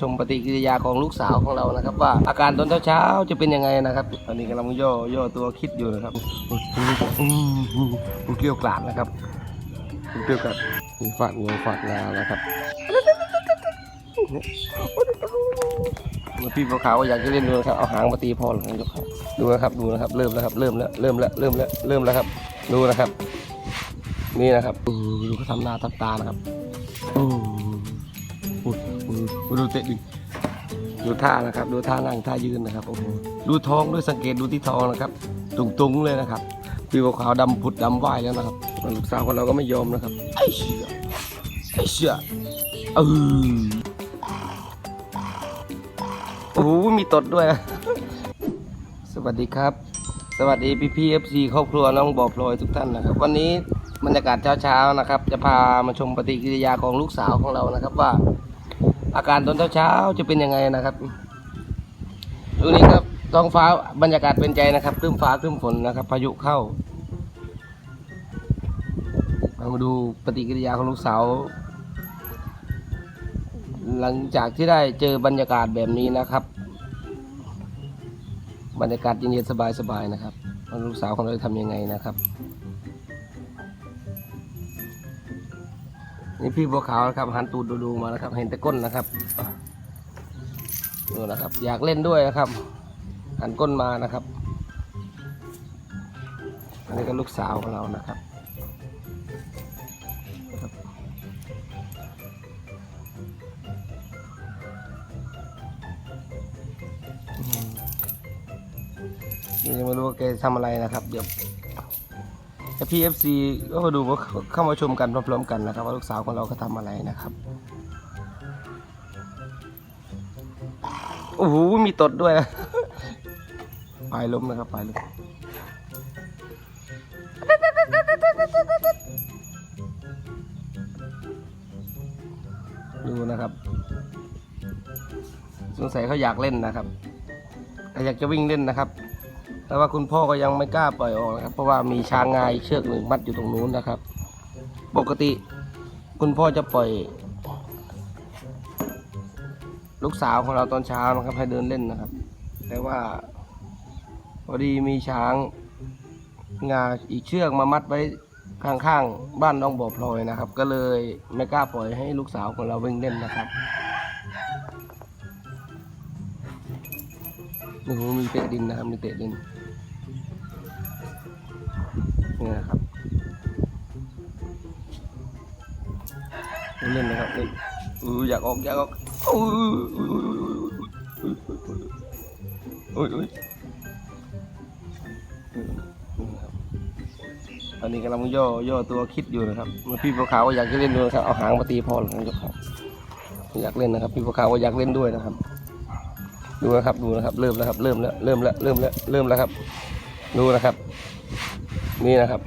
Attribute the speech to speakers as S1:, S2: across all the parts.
S1: ชมปฏิกิริยาของลูกสาวของเรานะครับ ว่าอาการตอนเช้าๆจะเป็นยังไงนะครับ ตอนนี้กำลังย่อย่อตัวคิดอยู่นะครับเกลียวกราดนะครับเกลียวกราดมีฝาดงวงฝาดงานะครับพี่บัวขาวอยากจะเล่นดูนะครับเอาหางมาตีพ่อหลังยกเขาดูนะครับดูนะครับ เริ่มแล้วครับเริ่มแล้วเริ่มแล้วเริ่มแล้วเริ่มแล้วครับ ดูนะครับ นี่นะครับดูเขาทำหน้าทำตานะครับอือ ดูเตะดิดูท่านะครับ ดูท่านั่งท่ายืนนะครับโอ้โหดูท้องด้วยสังเกตดูที่ท้องนะครับ ตุงๆเลยนะครับพี่บัวขาวดำผุดดำว่ายแล้วนะครับลูกสาวของเราก็ไม่ยอมนะครับไอ้เชี่ยไอ้เชี่ยเออโอ้โหมีตดด้วย สวัสดีครับ สวัสดีพี่พี่เอฟซีครอบครัวน้องบอพลอยทุกท่านนะครับ วันนี้บรรยากาศเช้าๆนะครับ จะพามาชมปฏิกิริยาของลูกสาวของเรานะครับ ว่า อาการตอนเช้าๆจะเป็นยังไงนะครับดูนี้ครับท้องฟ้าบรรยากาศเป็นใจนะครับครึ้มฟ้าครึ้มฝนนะครับพายุเข้าเรามาดูปฏิกิริยาของลูกสาว หลังจากที่ได้เจอบรรยากาศแบบนี้นะครับ บรรยากาศเย็นๆสบายๆนะครับลูกสาวของเราจะทำยังไงนะครับ นี่พี่บัวขาวนะครับหันตูดดูๆมานะครับ เห็นแต่ก้นนะครับดูนะครับ อยากเล่นด้วยนะครับ หันก้นมานะครับ อันนี้ก็ลูกสาวของเรานะครับยังไม่รู้ว่าแกทำอะไรนะครับ เดี๋ยว พีเอฟซีก็มาดูว่าเข้ามาชมกันพร้อมๆกันนะครับว่าลูกสาวของเราเขาทำอะไรนะครับโอ้โหมีตดด้วยนะปลายล้มนะครับปลายล้มดูนะครับ สงสัยเขาอยากเล่นนะครับอยากจะวิ่งเล่นนะครับ แต่ว่าคุณพ่อก็ยังไม่กล้าปล่อยออกนะครับ เพราะว่ามีช้างงายเชือกหนึ่งมัดอยู่ตรงนู้นนะครับ ปกติคุณพ่อจะปล่อย ลูกสาวของเราตอนเช้านะครับให้เดินเล่นนะครับ แต่ว่าพอดีมีช้างงาอีกเชือกมามัดไว้ข้างๆบ้านน้องบ่อพลอยนะครับ ก็เลยไม่กล้าปล่อยให้ลูกสาวของเราวิ่งเล่นนะครับโอ้โหมีเตะดินนะครับมีเตะดิน เล่นนะครับเล่นอือยากออกอยากออกอุ้ยอุ้ยอุ้ยตอนนี้กำลังย่อย่อตัวคิดอยู่นะครับมือพี่บัวขาวก็อยากจะเล่นด้วยครับเอาหางมาตีพ่อหลังยกเขาอยากเล่นนะครับ พี่บัวขาวก็อยากเล่นด้วยนะครับ ดูนะครับดูนะครับ เริ่มแล้วครับ เริ่มแล้วเริ่มแล้วเริ่มแล้วเริ่มแล้วครับ ดูนะครับ นี่นะครับ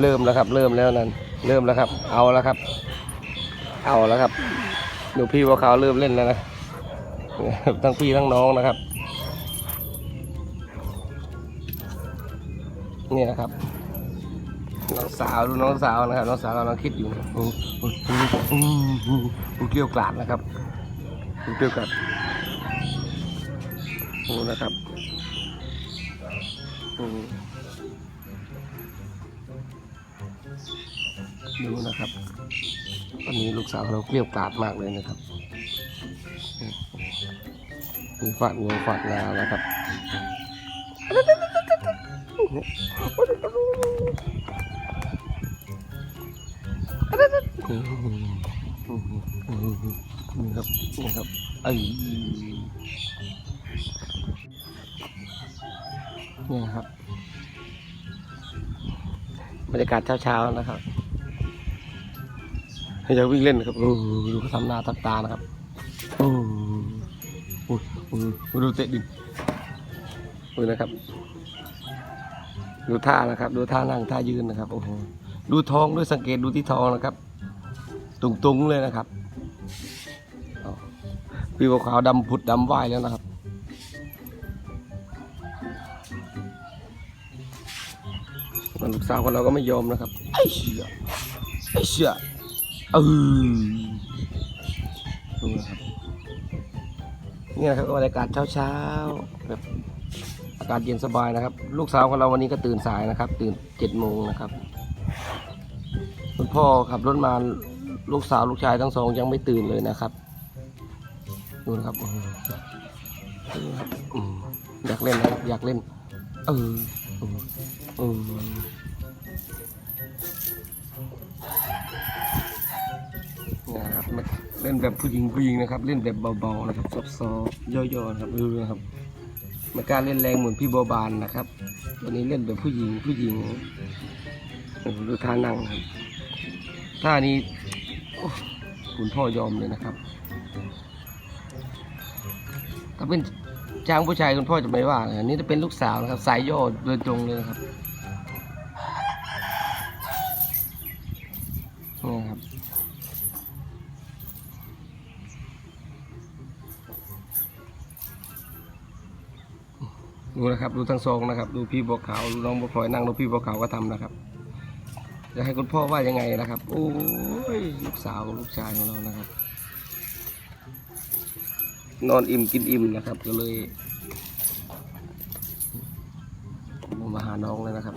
S1: เริ่มแล้วครับ เริ่มแล้วนั่นเริ่มแล้วครับ เอาแล้วครับ เอาแล้วครับ ดูพี่ว่าเขาวเริ่มเล่นแล้วนะทั้งพี่ทั้งน้องนะครับ นี่นะครับน้องสาวดูน้องสาวนะครับน้องสาวกำลังคิดอยู่โอ้โหอืมอืมดูเกลียวกราดนะครับดูเกลียวกราดโอ้นะครับดูนะครับ ตอนนี้ลูกสาวเราเกลี้ยวกราดมากเลยนะครับมีฝาดงวฝาดงานะครับนี่ครับนี่ครับไอ้ยนี่ครับบรรยากาศเช้าๆนะครับ ให้จะวิ่งเล่นนะครับโอ้ดูเขาทำหน้าทำตานะครับโอ้โหดูเตะดินดูนะครับ ดูท่านะครับ ดูท่านั่งท่ายืนนะครับโอ้โหดูท้องด้วยสังเกตดูที่ท้องนะครับ ตุงๆเลยนะครับพี่ขาวดำผุดดำว่ายแล้วนะครับลูกสาวของเราก็ไม่ยอมนะครับไอ้เชี่ยไอ้เชี่ย เออดูนะครับนี่นะครับบรรยากาศเช้าๆแบบอากาศเย็นสบายนะครับ ลูกสาวของเราวันนี้ก็ตื่นสายนะครับ ตื่นเจ็ดโมงนะครับคุณพ่อขับรถมาลูกสาวลูกชายทั้งสองยังไม่ตื่นเลยนะครับดูนะครับโอ้โหดูครับอืมอยากเล่นนะครับอยากเล่น เออเออ เล่นแบบผู้หญิงผู้หญิงนะครับ เล่นแบบเบาๆนะครับซอฟต์ๆย่อๆนะครับดูนะครับไม่กล้าเล่นแรงเหมือนพี่บัวบานนะครับวันนี้เล่นแบบผู้หญิงผู้หญิงดูท่านั่งครับท่านี้คุณพ่อยอมเลยนะครับ ถ้าเป็นช้างผู้ชายคุณพ่อจะไม่ว่าอันนี้จะเป็นลูกสาวนะครับ สายย่อโดยตรงเลยนะครับ ดูนะครับ ดูทั้งสองนะครับ ดูพี่บัวขาวดูน้องบัวพลอยนั่งดูพี่บัวขาวก็ทำนะครับจะให้คุณพ่อว่ายังไงนะครับ โอ้ยลูกสาวลูกชายของเรานะครับ นอนอิ่มกินอิ่มนะครับ ก็เลยมาหาน้องเลยนะครับ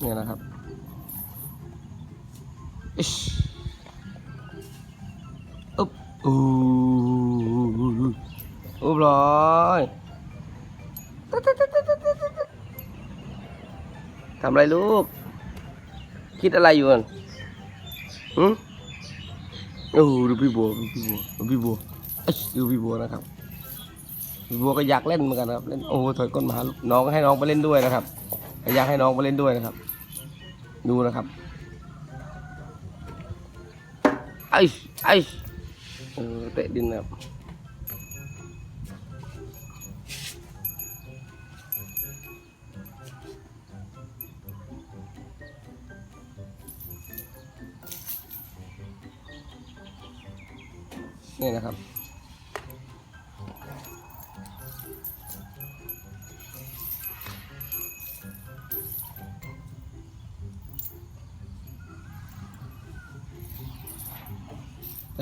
S1: เนี่ยนะครับ อึ๊บอู้อุบร้อยทำอะไรลูก คิดอะไรอยู่อะหืมโอ้ดูพี่บัวดูพี่บัวดูพี่บัวอิชดูพี่บัวนะครับพี่บัวก็อยากเล่นเหมือนกันครับเล่นโอ้ถอยก้นมาลูกน้องให้น้องไปเล่นด้วยนะครับอยากให้น้องไปเล่นด้วยนะครับ ดูนะครับ ไอ้ไอ้เออเตะดินนะครับนี่นะครับ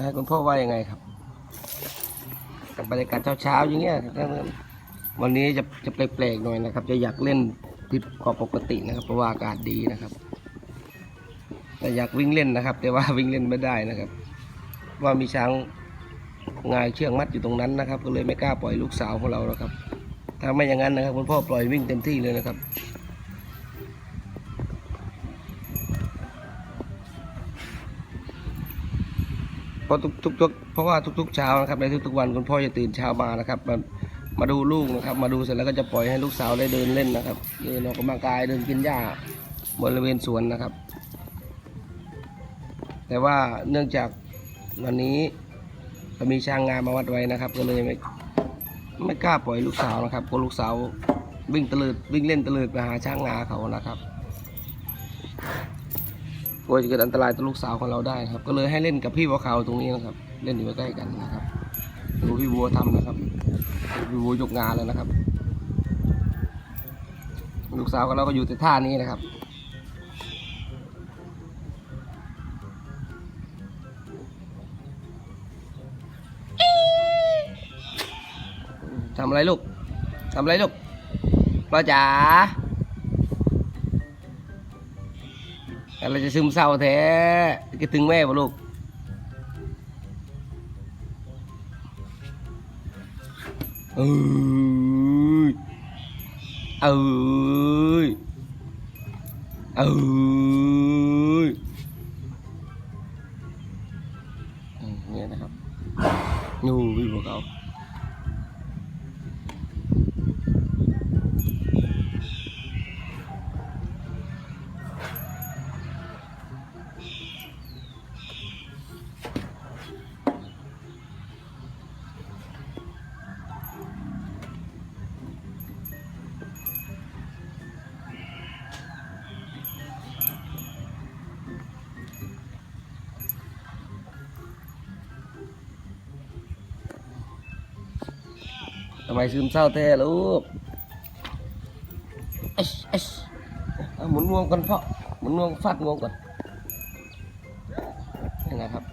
S1: ให้คุณพ่อว่ายังไงครับ กับบรรยากาศเช้าๆอย่างเงี้ยวันนี้จะจะแปลกๆหน่อยนะครับ จะอยากเล่นผิดกว่าปกตินะครับ เพราะว่าอากาศดีนะครับ แต่อยากวิ่งเล่นนะครับ แต่ว่าวิ่งเล่นไม่ได้นะครับ ว่ามีช้างงายเชือกมัดอยู่ตรงนั้นนะครับ ก็เลยไม่กล้าปล่อยลูกสาวของเรานะครับถ้าไม่อย่างนั้นนะครับ คุณพ่อปล่อยวิ่งเต็มที่เลยนะครับ เพราะทุกทุกทุกเพราะว่าทุกๆเช้านะครับในทุกๆวันคุณพ่อจะตื่นเช้ามานะครับมามาดูลูกนะครับ มาดูเสร็จแล้วก็จะปล่อยให้ลูกสาวได้เดินเล่นนะครับเดินออกกำลังกายเดินกินหญ้าบริเวณสวนนะครับ แต่ว่าเนื่องจากวันนี้มีช้างงานมาวัดไว้นะครับ ก็เลยไม่ไม่กล้าปล่อยลูกสาวนะครับกลัวลูกสาววิ่งตะลิดวิ่งเล่นตะลิดไปหาช้างงาเขานะครับ กลัวจะเกิดอันตรายต่อลูกสาวของเราได้นะครับ ก็เลยให้เล่นกับพี่บัวขาวตรงนี้นะครับ เล่นอยู่ใกล้ๆกันนะครับดูพี่บัวทำนะครับพี่บัวยกงานแล้วนะครับ ลูกสาวของเราก็อยู่แต่ท่านี้นะครับทำอะไรลูกทำอะไรลูกป้าจ๋า อะไรจะซึมเศร้าแท้คิดถึงแม่ป่ะลูกเอ้ยเอ้ยเอ้ยอืมเนี่ยนะครับนูพี่พวกเขา ไมซึมเศร้าแท้ลูกเอชเอชเอาหมุนงวงก่อนพ่อหมุนงวงฟาดงวงก่อนนี่นะครับ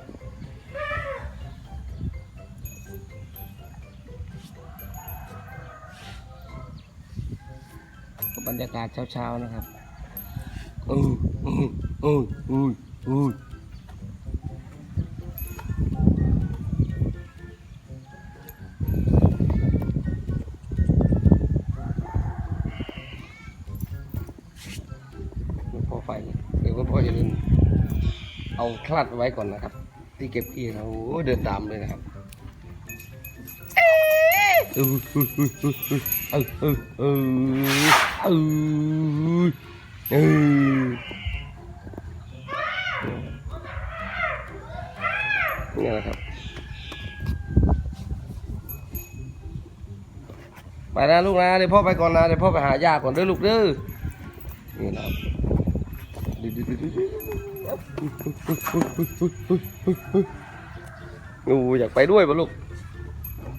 S1: บรรยากาศเช้าๆนะครับ อืออืออืออือ คลัดไว้ก่อนนะครับ ที่เก็บขี้เราเดินตามเลยนะครับเออเออเออเออเออเออเนี่แหละครับ ไปนะลูกนะ เดี๋ยวพ่อไปก่อนนะ เดี๋ยวพ่อไปหายาก่อนเด้อลูกเด้อนี่นะครับ อ้อยากไปด้วยป่ะลูก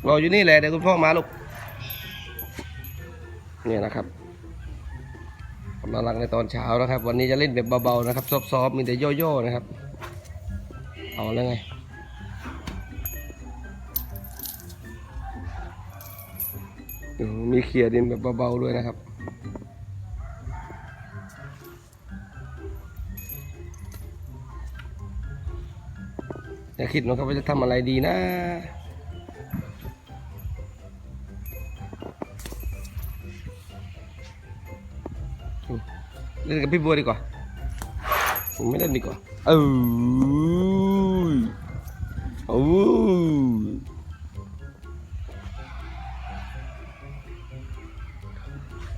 S1: รออยู่นี่แหละเดี๋ยวคุณพ่อมาลูกเนี่ยนะครับน่ารักในตอนเช้านะครับ วันนี้จะเล่นแบบเบาๆนะครับซอฟๆมีแต่ย่อๆนะครับ เอาแล้วไงมมีเขี่ยดินแบบเบาๆด้วยนะครับ คิดนะครับว่าจะทำอะไรดีนะอืมเล่นกับพี่บัวดีกว่าผมไม่เล่นดีกว่าเอ้ยโอ้ย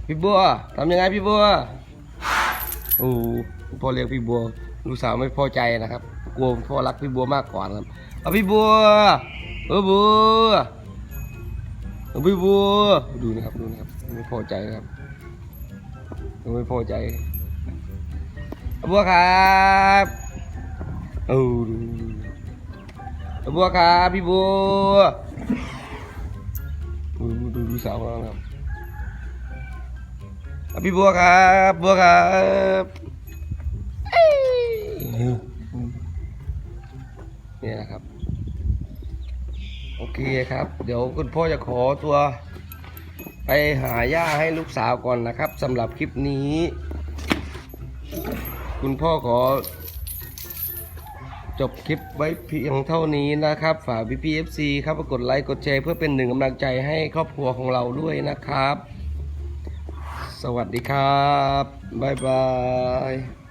S1: พี่บัวทำยังไงพี่บัวโอ้พ่อเรียกพี่บัวลูกสาวไม่พอใจนะครับกลัวพ่อรักพี่บัวมากกว่านะครับ เอาพี่บัวเออบัวเอาพี่บัวดูนะครับดูนะครับไม่พอใจนะครับไม่พอใจเอาบัวครับเออดูดูดูเอาบัวครับพี่บัวดูดูดูสาวเรานะครับอะพี่บัวครับบัวครับเอ้ยนี่ยนะครับ โอเคครับ เดี๋ยวคุณพ่อจะขอตัวไปหาย่าให้ลูกสาวก่อนนะครับสำหรับคลิปนี้ คุณพ่อขอ จบคลิปไว้เพียงเท่านี้นะครับ ฝากพี่พีเอฟซีครับกดไลค์กดแชร์เพื่อเป็นหนึ่งกำลังใจให้ครอบครัวของเราด้วยนะครับ สวัสดีครับ บ๊ายบาย